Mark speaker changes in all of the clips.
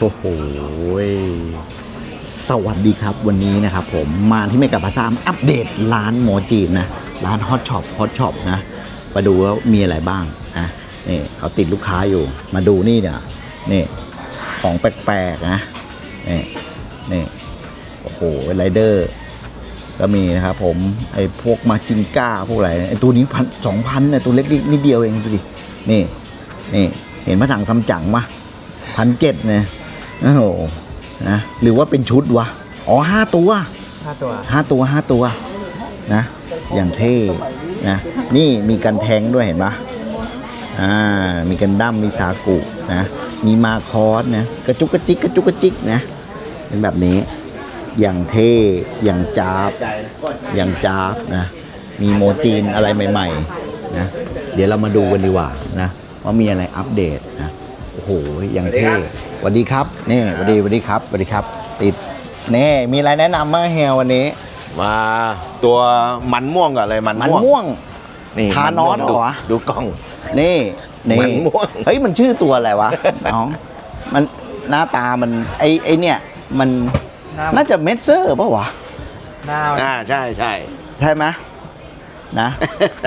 Speaker 1: โอ้โหสวัสดีครับวันนี้นะครับผมมาที่เมกะพาซามอัปเดตร้านหมอจีนนะ ร้านฮอตช็อปฮอตช็อปนะมาดูว่ามีอะไรบ้างนะนี่เขาติดลูกค้าอยู่ มาดูนี่เนี่ยนี่ของแปลกๆนะนี่นี่โอ้โหไรเดอร์ก็มีนะครับผมไอ้พวกมาจิงก้าพวกอะไรไอ้ตัวนี้พันสองพันเนี่ยตัวเล็กนิดเดียวเองดูดินี่นี่เห็นพระถังคำจังมะพันเจ็ดเนี่ย โอ้โหนะหรือว่าเป็นชุดวะ อ๋อห้าตัว
Speaker 2: ห้าตัว
Speaker 1: ห้าตัวห้าตัวนะ อย่างเท่นะ นี่มีกันแทงด้วยเห็นปะอ่า มีกันดั้มมีซากุนะ มีมาคอสนะ กระจุกกระจิกกระจุกกระจิกนะ เป็นแบบนี้ อย่างเท่ อย่างจ้าบ อย่างจ้าบนะ มีโมจีนอะไรใหม่ๆนะ เดี๋ยวเรามาดูกันดีกว่านะ ว่ามีอะไรอัปเดตนะ โอ้โหอย่างเท่สวัสดีครับนี่สวัสดีสวัสดีครับสวัสดีครับ ติดนี่มีอะไรแนะนำบ้างเฮียวันนี้
Speaker 3: มาตัวมันม่วงก่อนเลยมัน
Speaker 1: มัน
Speaker 3: ม่วง
Speaker 1: ม่วง
Speaker 3: นี่
Speaker 1: ทานอส
Speaker 3: ดู
Speaker 1: เหรอวะ
Speaker 3: ดูกล้อง
Speaker 1: นี่นี่
Speaker 3: มันม่วง
Speaker 1: เฮ้ยมันชื่อตัวอะไรวะน้องมันหน้าตามันไอไอเนี่ยมัน
Speaker 2: หน้า
Speaker 1: น่าจะเมดเซอร์ป่ะวะ
Speaker 2: หน้า
Speaker 3: อ่าใช่ใช่
Speaker 1: ใช่ไหมนะ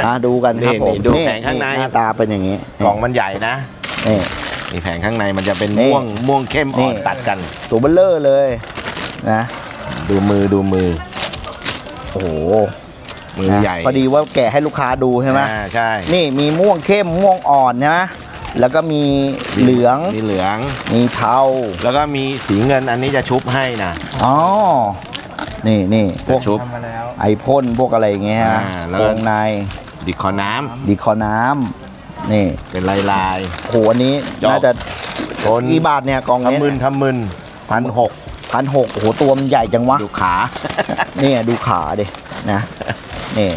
Speaker 1: มาดูกันครับ
Speaker 3: นี่
Speaker 1: ผม
Speaker 3: นี่ดูแผงข้างใน
Speaker 1: หน้าตาเป็นอย่างนี้
Speaker 3: กล่องมันใหญ่นะ
Speaker 1: นี่
Speaker 3: นี่แผงข้างในมันจะเป็น
Speaker 1: นี่
Speaker 3: ม่วงม่วงเข้ม
Speaker 1: นี่
Speaker 3: อ่อนตัดกัน
Speaker 1: ตัวเบลเลอร์เลยนะ
Speaker 3: ดูมือดูมือ
Speaker 1: โอ้โห
Speaker 3: มือ
Speaker 1: นะ
Speaker 3: ใหญ่
Speaker 1: พอดีว่าแกะให้ลูกค้าดูใช่ไหม
Speaker 3: อ่าใช่
Speaker 1: นี่มีม่วงเข้มม่วงอ่อนใช่ไหมแล้วก็มีเหลือง
Speaker 3: มีเหลือง
Speaker 1: มีเทา
Speaker 3: แล้วก็มีสีเงินอันนี้จะชุบให้นะ
Speaker 1: อ๋อ นี่นี่พวก
Speaker 3: ชุบ
Speaker 2: ทำมาแล้ว
Speaker 1: ไอพ่นพวกอะไรอย่างเงี้ยฮะ
Speaker 3: อ่าแล้ว
Speaker 1: โครงใน
Speaker 3: ดิคอน้ำ
Speaker 1: ดีคอน้ำ นี่
Speaker 3: เป็นลายลาย
Speaker 1: โหอันนี้
Speaker 3: จอก
Speaker 1: น่าจะ
Speaker 3: ๆคน
Speaker 1: กี่บาทเนี่ยกองเนี้
Speaker 3: ทำมึนทำมึนพันหก
Speaker 1: พันหกโอ้โหตัวมันใหญ่จังวะ
Speaker 3: ดูขา
Speaker 1: นี่ดูขาดินะนี่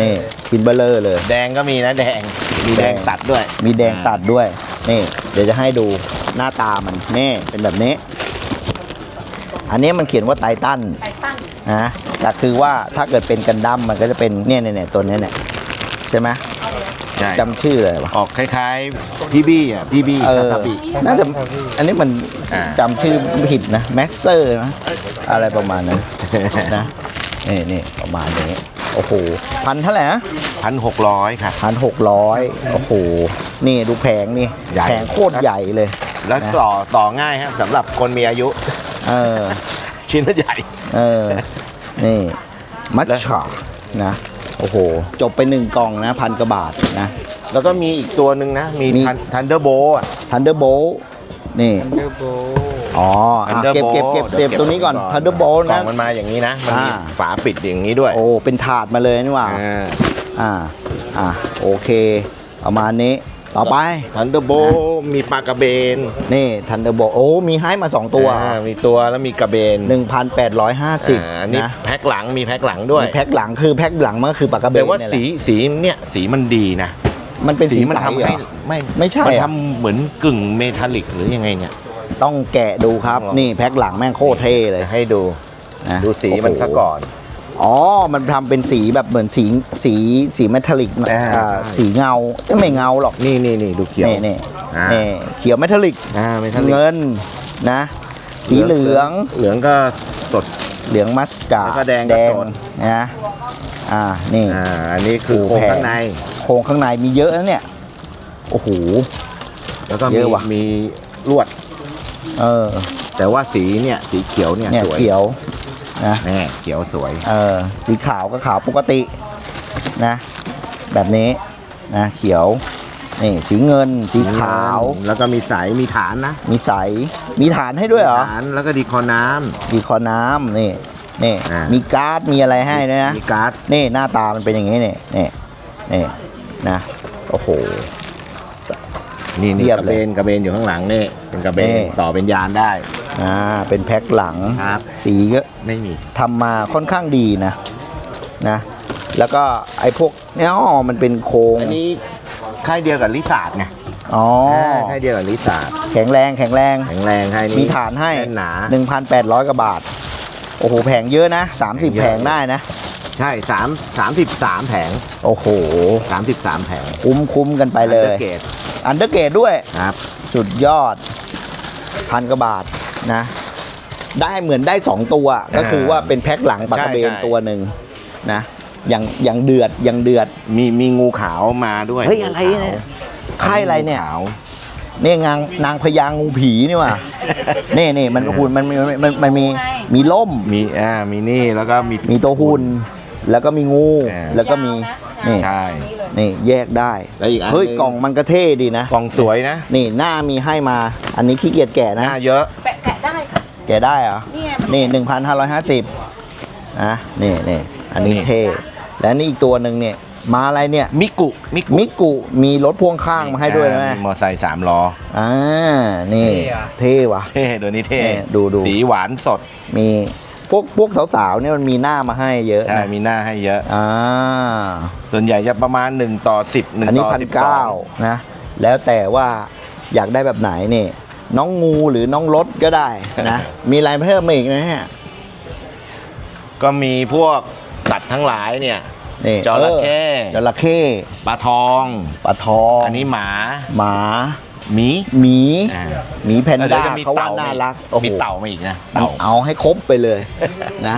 Speaker 1: นี่กินเบลเลอร์เลย
Speaker 3: แดงก็มีนะแดงมีแดง
Speaker 1: แดง
Speaker 3: ตัดด้วย
Speaker 1: มีแดงตัดด้วย นี่ เดี๋ยวจะให้ดูหน้าตามันนี่เป็นแบบนี้ อันนี้มันเขียนว่าไททันไททันนะแต่คือว่าถ้าเกิดเป็นกันดั้มมันก็จะเป็นเนี่ยเนี่ยเนี่ยตัวเนี้ยเนี่ยใช่ไหม
Speaker 3: ใช่
Speaker 1: จำชื่ออะไรวะ
Speaker 3: ออกคล้ายๆพี่บี้อะพี่บี้
Speaker 1: เออ
Speaker 3: คาบิ
Speaker 1: น่าจะอันนี้มัน
Speaker 3: อ่า
Speaker 1: จำชื่อผิดนะแม็กเซอร์นะอะไรประมาณนั้นนะนี่นี่ประมาณนี้โอ้โหพันเท่าไหร่นะ
Speaker 3: พันหกร้อยค่ะ
Speaker 1: พันหกร้อยโอ้โหนี่ดูแผงนี่
Speaker 3: ใหญ่
Speaker 1: แผงโคตรใหญ่เลย
Speaker 3: แล้วต่อต่อง่ายครับสำหรับคนมีอายุ
Speaker 1: เออ
Speaker 3: ชิ้นมันใหญ่
Speaker 1: เออ นี่ มัทฉะนะ โอ้โห จบไปหนึ่งกล่องนะพันกว่าบาทนะ
Speaker 3: แล้วก็มีอีกตัวหนึ่งนะ มี
Speaker 1: มี
Speaker 3: ทันเดอร์โบอะ
Speaker 1: ทันเดอร์โบนี่
Speaker 2: เดอร์โบ
Speaker 1: อ๋ออะเก็บเก็บเก็บเก็บตัวนี้ก่อนทันเดอร์โบ
Speaker 3: กล่
Speaker 1: นะ
Speaker 3: องมันมาอย่างนี้นะ มันมี
Speaker 1: อ่า
Speaker 3: ฝาปิดอย่างนี้ด้วย
Speaker 1: โอ้ เป็นถาดมาเลยนี่หว่า
Speaker 3: อ่า
Speaker 1: อ่า อ่า โอเค ประมาณนี้ ต่อไป
Speaker 3: ทันเดอร์โบมีปลากระเบน
Speaker 1: นี่ทันเดอร์โบโอ้มีให้มา2ตัว
Speaker 3: อ่ามีตัวแล้วมีกระเบน
Speaker 1: 1,850
Speaker 3: อ่าอันนี้
Speaker 1: นะ
Speaker 3: แพ็คหลังมีแพ็คหลังด้วย
Speaker 1: มีแพ็คหลังคือแพ็คหลังมันก็คือปากกระเบ
Speaker 3: แต่
Speaker 1: น
Speaker 3: ว่า
Speaker 1: เนี่ยแห
Speaker 3: สี
Speaker 1: ละ
Speaker 3: สีเนี่ยสีมันดีนะ
Speaker 1: มันเป็นสี
Speaker 3: มัน
Speaker 1: ใส
Speaker 3: ทำ
Speaker 1: เหร
Speaker 3: ให้
Speaker 1: อ
Speaker 3: ไม่
Speaker 1: ไม่ใช่
Speaker 3: มัน
Speaker 1: อะ
Speaker 3: ทำเหมือนกึ่งเมทัลลิกหรือยังไงเนี่ย
Speaker 1: ต้องแกะดูครับ
Speaker 3: ลอง
Speaker 1: นี่แพ็คหลังแม่งโคตรเท่เลย
Speaker 3: ให้ดู
Speaker 1: นะ
Speaker 3: ดูสีมันซะก่อน
Speaker 1: อ๋อ มันทำเป็นสีแบบเหมือนสีสีสีเมทัลลิก
Speaker 3: อ่า
Speaker 1: อ่า
Speaker 3: ใช่
Speaker 1: สีเงาจะไม่เงาหรอก
Speaker 3: นี่นี่นี่ดูเขียว
Speaker 1: นี่นี่
Speaker 3: อ่า
Speaker 1: นี่เขียวเมทัลลิก
Speaker 3: อ่าเมทัลลิก
Speaker 1: เงินนะ สีเหลือง
Speaker 3: เหลืองก็สด
Speaker 1: เหลืองมัสกา
Speaker 3: แล้วก็แดง
Speaker 1: แด
Speaker 3: กระ
Speaker 1: ง
Speaker 3: โดด
Speaker 1: นะอ่านี่
Speaker 3: อ่าอันนี้คือ
Speaker 1: โอ้
Speaker 3: โครง
Speaker 1: แพง
Speaker 3: ข้างใน
Speaker 1: โครงข้างในมีเยอะนะเนี่ย โอ้โห
Speaker 3: แล้วก็
Speaker 1: เย
Speaker 3: มี
Speaker 1: อะว่ะ
Speaker 3: มีลวด
Speaker 1: เออ
Speaker 3: แต่ว่าสีเนี่ยสีเขียวเนี่ย
Speaker 1: เนี่ย
Speaker 3: สวย
Speaker 1: เขียว นะ
Speaker 3: แน่เขียวสวย
Speaker 1: เออสีขาวก็ขาวปกตินะ แบบนี้นะเขียวนี่สีเงินสีขาว
Speaker 3: แล้วก็มีสายมีฐานนะ
Speaker 1: มีใสมีฐานให้ด้วยเหรอ
Speaker 3: ฐานแล้วก็ดีคอน้ำ
Speaker 1: ดีคอน้ำนี่นี่มีการ์ดมีอะไรให้ด้วยนะ
Speaker 3: มีการ์ด
Speaker 1: นี่หน้าตามันเป็นอย่างนี้นี่นี่นี่นะโอ้โห
Speaker 3: นี่
Speaker 1: เรี
Speaker 3: นี่
Speaker 1: ยบ
Speaker 3: กระ
Speaker 1: เลย
Speaker 3: เบนกระเบนอยู่ข้างหลังนี่เป็นกระเบ
Speaker 1: นี่
Speaker 3: นต่อเป็นยานได้
Speaker 1: อ่าเป็นแพ็คหลัง
Speaker 3: ครับ
Speaker 1: สีก็
Speaker 3: ไม่มี
Speaker 1: ทำมาค่อนข้างดีนะนะ แล้วก็ไอ้พวกเนี่ยอ๋อมันเป็นโครง
Speaker 3: อันนี้ค่ายเดียวกับลิซาร์ดไง
Speaker 1: อ๋อา
Speaker 3: ค่ายเดียวกับลิซาร์ด
Speaker 1: แข็งแรงแข็งแรง
Speaker 3: แข็งแรงค่ายนี้
Speaker 1: มีฐานให้
Speaker 3: แน่นหนา
Speaker 1: 1,800กว่าบาท โอ้โห แผงเยอะนะ 30
Speaker 3: เยอะ
Speaker 1: แผงได้นะ
Speaker 3: ใช่สามสามสิบสามแผง
Speaker 1: โอ้โห
Speaker 3: สามสิบสามแผง
Speaker 1: คุ้มคุ้มกันไปเลย
Speaker 3: เกต
Speaker 1: อันเดอร์เกตด้วย
Speaker 3: ครับ
Speaker 1: สุดยอดพันกว่าบาทนะ ได้เหมือนได้สองตัว ก็คือว่าเป็นแพ็คหลังปลากระเบน
Speaker 3: ใช่ใช่
Speaker 1: ตัวหนึ่งนะอย่างอย่างเดือดอย่างเดือด
Speaker 3: มีมีงูขาวมาด้วย
Speaker 1: เฮ้ยอะไรเนี่ย ค่ายอะไรเนี่ย
Speaker 3: งูขาว
Speaker 1: นี่งางนางพญางูผีนี่ว่ะ นี่นี่มันหุ่นมันมีมันมันมีมีล่ม
Speaker 3: มีอ่ามีนี่แล้วก็มี
Speaker 1: มีตัวหุ่น แล้วก็มีงู
Speaker 3: อ่า
Speaker 1: แล้วก็มีนี่
Speaker 3: ใช่
Speaker 1: นี่แยกได้
Speaker 3: แล้วอีกอัน
Speaker 1: เฮ้ย
Speaker 3: หนึ่ง
Speaker 1: กล่องมันก็เท่ดีนะ
Speaker 3: กล่องสวยนะ
Speaker 1: นี่หน้ามีให้มา อันนี้ขี้เกียจแก่
Speaker 3: ห
Speaker 1: นะ
Speaker 3: น้าเยอะ
Speaker 2: แปะแกะได้ค่ะ
Speaker 1: แก่ได้เหรอ
Speaker 2: นี่ไง
Speaker 1: นี่หนึ่งพันห้าร้อยห้าสิบนะนี่นี่อันนี้
Speaker 3: นี่
Speaker 1: เท่ และนี่อีกตัวหนึ่งเนี่ย มาอะไรเนี่ย
Speaker 3: มิกุมิกุ
Speaker 1: มิกุมีรถพ่วงข้างมาให้ด้วยนะแม่
Speaker 3: มีมอไซค์สามล้อ
Speaker 1: อ่า นี่ เท่ว่ะ
Speaker 3: เท่ ตัวนี้เท่
Speaker 1: เนี่ยดูดู
Speaker 3: สีหวานสด
Speaker 1: มี พวกพวกสาวๆเนี่ยมันมีหน้ามาให้เยอะ
Speaker 3: ใช่
Speaker 1: นะ
Speaker 3: มีหน้าให้เยอะ
Speaker 1: อ่า
Speaker 3: ส่วนใหญ่จะประมาณ 1 ต่อ 10
Speaker 1: อัน
Speaker 3: 1
Speaker 1: นี้
Speaker 3: ต่อ
Speaker 1: พัน
Speaker 3: 12
Speaker 1: เก้านะ แล้วแต่ว่าอยากได้แบบไหนนี่ น้องงูหรือน้องรถก็ได้นะ มีอะไรเพิ่มมาอีกนะเนี่ย
Speaker 3: ก็มีพวกสัตว์ทั้งหลายเนี่ย
Speaker 1: นี่
Speaker 3: จระเข้
Speaker 1: ออจระเข้
Speaker 3: ปลาทอง
Speaker 1: ปลาทอง
Speaker 3: อันนี้หมา
Speaker 1: หมา
Speaker 3: หมี
Speaker 1: หมี
Speaker 3: อ่า
Speaker 1: หมีแพน
Speaker 3: แล้วเดี๋ย
Speaker 1: ด้าว
Speaker 3: จะมี
Speaker 1: เขาว่า
Speaker 3: เต่า
Speaker 1: น่า
Speaker 3: อีก
Speaker 1: รักโอ้โห
Speaker 3: มีเต่ามาอีกนะ เต่า
Speaker 1: เอาให้ครบไปเลยนะ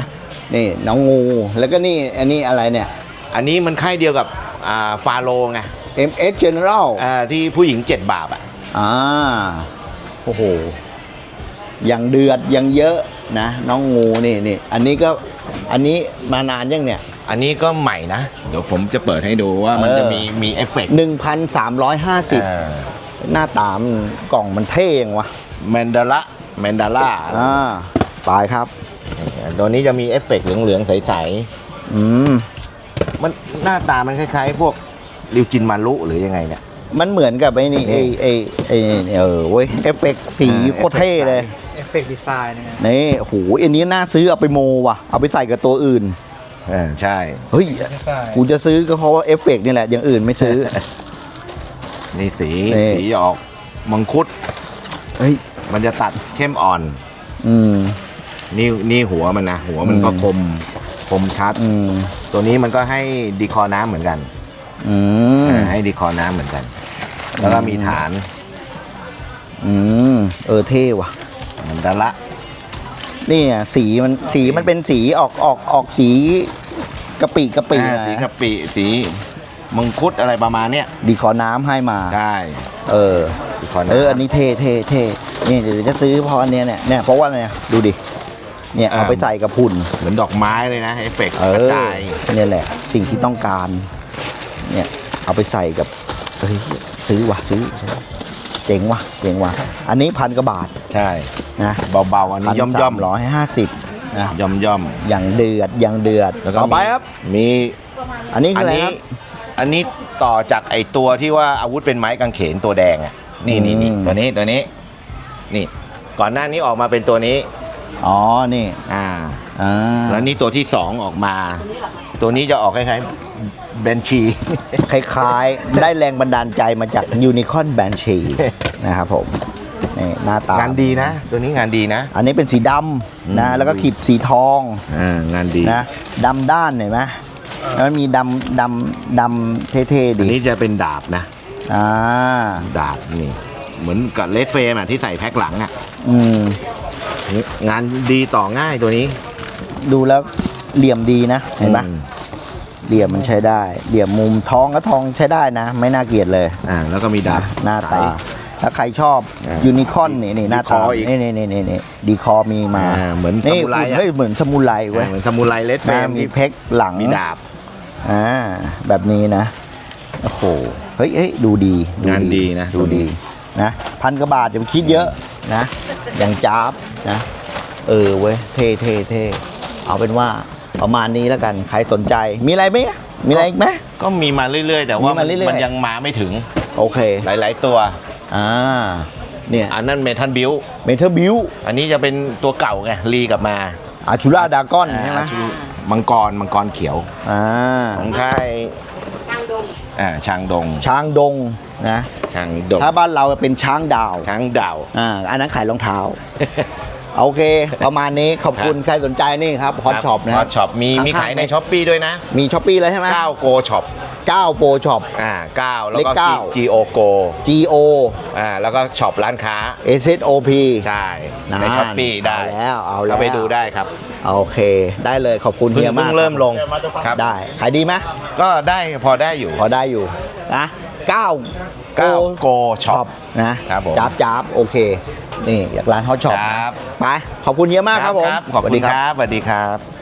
Speaker 1: นี่น้องงูแล้วก็นี่อันนี้อะไรเนี่ย
Speaker 3: อันนี้มันค่ายเดียวกับอ่าฟาโลไง
Speaker 1: MS General
Speaker 3: อ่าที่ผู้หญิง7บาปอะ
Speaker 1: อ่าโอ้โหอย่างเดือดอย่างเยอะนะ น้องงูนี่นี่อันนี้ก็อันนี้มานานยังเนี่ย
Speaker 3: อันนี้ก็ใหม่นะ เดี๋ยวผมจะเปิดให้ดูว่ามัน
Speaker 1: เออ
Speaker 3: จะมีมีเอฟเฟกต์
Speaker 1: 1,350 หน้าตามนกล่องมันเท่ยังวะ
Speaker 3: แมนดาระแมนดาร่า
Speaker 1: อ่าไปครับ
Speaker 3: ตัวนี้จะมีเอฟเฟกต์เหลืองๆ ใส
Speaker 1: อืม
Speaker 3: ๆ มันหน้าตามันคล้ายๆ พวกริวจินมารุหรือยังไงเนี่ย
Speaker 1: มันเหมือนกับไอ้นี่ไอ้ไอ้ไอ้เออเว้ยเอฟเฟกต์สี
Speaker 3: อ่า
Speaker 1: โคตรเท่เลย
Speaker 4: เอฟเฟกต์ดีไซน์นะฮะ
Speaker 1: นี่โอ้โหอันนี้น่าซื้อเอาไปโมว่ะ เอาไปใส่กับตัวอื่น
Speaker 3: อ่าใช่
Speaker 1: เฮ้ย
Speaker 4: ดีไซน์
Speaker 1: กูจะซื้อก็เพราะว่าเอฟเฟกต์นี่แหละ อย่างอื่นไม่ซื้อ
Speaker 3: นี่สี
Speaker 1: นี่
Speaker 3: สีออกมังคุด
Speaker 1: เฮ้ย
Speaker 3: มันจะตัดเข้มอ่อน
Speaker 1: อืม
Speaker 3: นี่นี่หัวมันนะ หัวมันก็
Speaker 1: อืม
Speaker 3: คมคมชัด
Speaker 1: อืม
Speaker 3: ตัวนี้มันก็ให้ดีคอน้ำเหมือนกัน
Speaker 1: อืม
Speaker 3: อ่าให้ดีคอน้ำเหมือนกัน แล้วก็มีฐาน
Speaker 1: อืม เออเท่ว่ะ
Speaker 3: มันดาระ
Speaker 1: นี่อะสีมันสีมันเป็นสีออกออกออกสีกะปิกะปิ
Speaker 3: อ่า
Speaker 1: นะ
Speaker 3: สีกะปิสี มังคุดอะไรประมาณเนี้ย
Speaker 1: ดีขอน้ำให้มา
Speaker 3: ใช่
Speaker 1: เออ
Speaker 3: ดีคอน้ำ
Speaker 1: เออ อันนี้เท่เท่เท่นี่เดี๋ยวจะซื้อเพราะอันเนี้ยเนี่ยเนี่ยเพราะว่าเนี่ยดูดิ เนี่ยเอาไปใส่กับหุ่น
Speaker 3: เหมือนดอกไม้เลยนะเอฟเฟกต์
Speaker 1: เอก
Speaker 3: ระ
Speaker 1: อ
Speaker 3: จาย
Speaker 1: เนี่ยแหละ สิ่งที่ต้องการ เนี่ย เอาไปใส่กับเฮ้ยซื้อว่ะซื้อซื้อเจ๋งว่ะเจ๋งว่ะอันนี้พันกว่าบาท
Speaker 3: ใช่
Speaker 1: นะ
Speaker 3: เบาๆ อันนี้ย่อมย่อม
Speaker 1: ร้อยห้าสิบนะ
Speaker 3: ย่อมย่อม
Speaker 1: อย่างเดือดอย่างเดือด
Speaker 3: ๆแล้วก็
Speaker 1: ต่อไป
Speaker 3: มี
Speaker 1: ครับ
Speaker 3: มี
Speaker 1: อันนี้คื
Speaker 3: อั
Speaker 1: อนอะไร
Speaker 3: นี้
Speaker 1: ครับ
Speaker 3: อันนี้ต่อจากไอตัวที่ว่าอาวุธเป็นไม้กางเขนตัวแดงอะนี่นี่นี่
Speaker 1: อืม
Speaker 3: ตัวนี้ตัวนี้ นี่ ก่อนหน้านี้ออกมาเป็นตัวนี้
Speaker 1: อ๋อ นี่
Speaker 3: อ่า
Speaker 1: อ่า
Speaker 3: แล้วนี่ตัวที่สองออกมา ตัวนี้จะออกคล้ายๆเบนชี
Speaker 1: คล้ายๆ ได้แรงบันดาลใจมาจากยูนิคอนแบนชีนะครับผม นี่หน้าตา งา
Speaker 3: นดีนะ ตัวนี้งานดีนะ
Speaker 1: อันนี้เป็นสีด
Speaker 3: อืมำ
Speaker 1: นะ แล้วก็ขีบสีทอง
Speaker 3: อ่างานดี
Speaker 1: นะดำด้านเห็นไหม แล้วมันมีดำดำดำเท่ๆ
Speaker 3: อัน
Speaker 1: ดี
Speaker 3: นี้จะเป็นดาบนะ
Speaker 1: อ่า
Speaker 3: ดาบนี่ เหมือนกับเลดเฟรมอะที่ใส่แพ็คหลังอะ
Speaker 1: อืม
Speaker 3: งานดีต่อง่ายตัวนี้
Speaker 1: ดูแล้วเหลี่ยมดีนะเห็นไหม
Speaker 3: อืม
Speaker 1: เหลี่ยมมันใช้ได้ เหลี่ยมมุมทองก็ทองใช้ได้นะ ไม่น่าเกลียดเลย
Speaker 3: อ่าแล้วก็มีดาบ
Speaker 1: นะหน้าตา
Speaker 3: ใส
Speaker 1: ถ้าใครชอบ
Speaker 3: อ่า
Speaker 1: ยูนิคอนนี่นี่หน้า
Speaker 3: ดีค
Speaker 1: ตา
Speaker 3: ออีก
Speaker 1: นี่นี่นี่นี่นี่ดีคอมีมา
Speaker 3: อ่าเหมือน
Speaker 1: นี่
Speaker 3: ซามูไรอะ
Speaker 1: เฮ้ยเหมือนสมุไรเว้ย
Speaker 3: เหมือนซามูไรเลดเฟร
Speaker 1: นะ
Speaker 3: ม
Speaker 1: มี
Speaker 3: ที่
Speaker 1: เพกหลัง
Speaker 3: มีดาบ
Speaker 1: อ่าแบบนี้นะ โอ้โห เฮ้ยเฮ้ยดูดี
Speaker 3: งานดีนะ
Speaker 1: ดูดีนะพันกว่าบาทอย่าไปคิดเยอะนะ อย่างจ้าบนะ เออเว้ย เท่เท่เท่เอาเป็นว่าประมาณนี้แล้วกัน ใครสนใจ มีอะไรไหมมีอะไรอีกไหม
Speaker 3: ก็มีมาเรื่อยๆ แต่ว่า
Speaker 1: มีมาเรื่อยๆ
Speaker 3: มันยังมาไม่ถึง
Speaker 1: โอเค
Speaker 3: หลาย ๆ ตัว
Speaker 1: อ่าเนี่ย
Speaker 3: อันนั้นเมทัลบิว
Speaker 1: เมทัลบิว
Speaker 3: อันนี้จะเป็นตัวเก่าไงรีกลับมา
Speaker 1: อาชูราดากอนใช่ไหม
Speaker 3: อ่าชูมังกรมังกรเขียว
Speaker 1: อ่า
Speaker 3: ของค่าย
Speaker 2: ทางดง
Speaker 3: อ่าช้างดง
Speaker 1: ช้างดงนะ
Speaker 3: ช้างดง
Speaker 1: ถ้าบ้านเราเป็นช้างดาว
Speaker 3: ช้างดาว
Speaker 1: อ่าอันนั้นขายรองเท้าโอเค ประมาณนี้ขอบคุณใครสนใจนี่ครับฮอตช็อปนะ
Speaker 3: ฮอตช็อปมีมี
Speaker 1: ข้งๆ
Speaker 3: ขายในช้อปปีด้วยนะ
Speaker 1: มีช้อปปี้เลยใช่ไหม
Speaker 3: 9โกช็อป
Speaker 1: 9โปรช็อป
Speaker 3: อ่าเก้าแล้ว
Speaker 1: เล
Speaker 3: ก็
Speaker 1: ขเก้า
Speaker 3: G O Go
Speaker 1: G O
Speaker 3: อ่าแล้วก็ช็อปร้านค้า
Speaker 1: S S O P
Speaker 3: ใช่
Speaker 1: นั่น
Speaker 3: ในช้อปปี้ได้
Speaker 1: เอาแล้วเอาแล้ว
Speaker 3: ไปดูได้ครับ
Speaker 1: โอเค ได้เลยขอบคุณ
Speaker 3: เพิ่ง
Speaker 1: เฮียมา
Speaker 3: เพิ่
Speaker 1: ก
Speaker 3: งเริ่มลงครับ
Speaker 1: ได้ขายดีไหม
Speaker 3: ก็ได้พอได้อยู่
Speaker 1: พอได้อยู่นะ9
Speaker 3: เก้าโกช็อป
Speaker 1: นะครับ
Speaker 3: ผม
Speaker 1: จับจับโอเค นี่อยากร้านฮอตช็อป
Speaker 3: ครับ
Speaker 1: ไปขอบคุณเยอะมากครับผม
Speaker 3: ขอบคุณครับสวัสดีครับ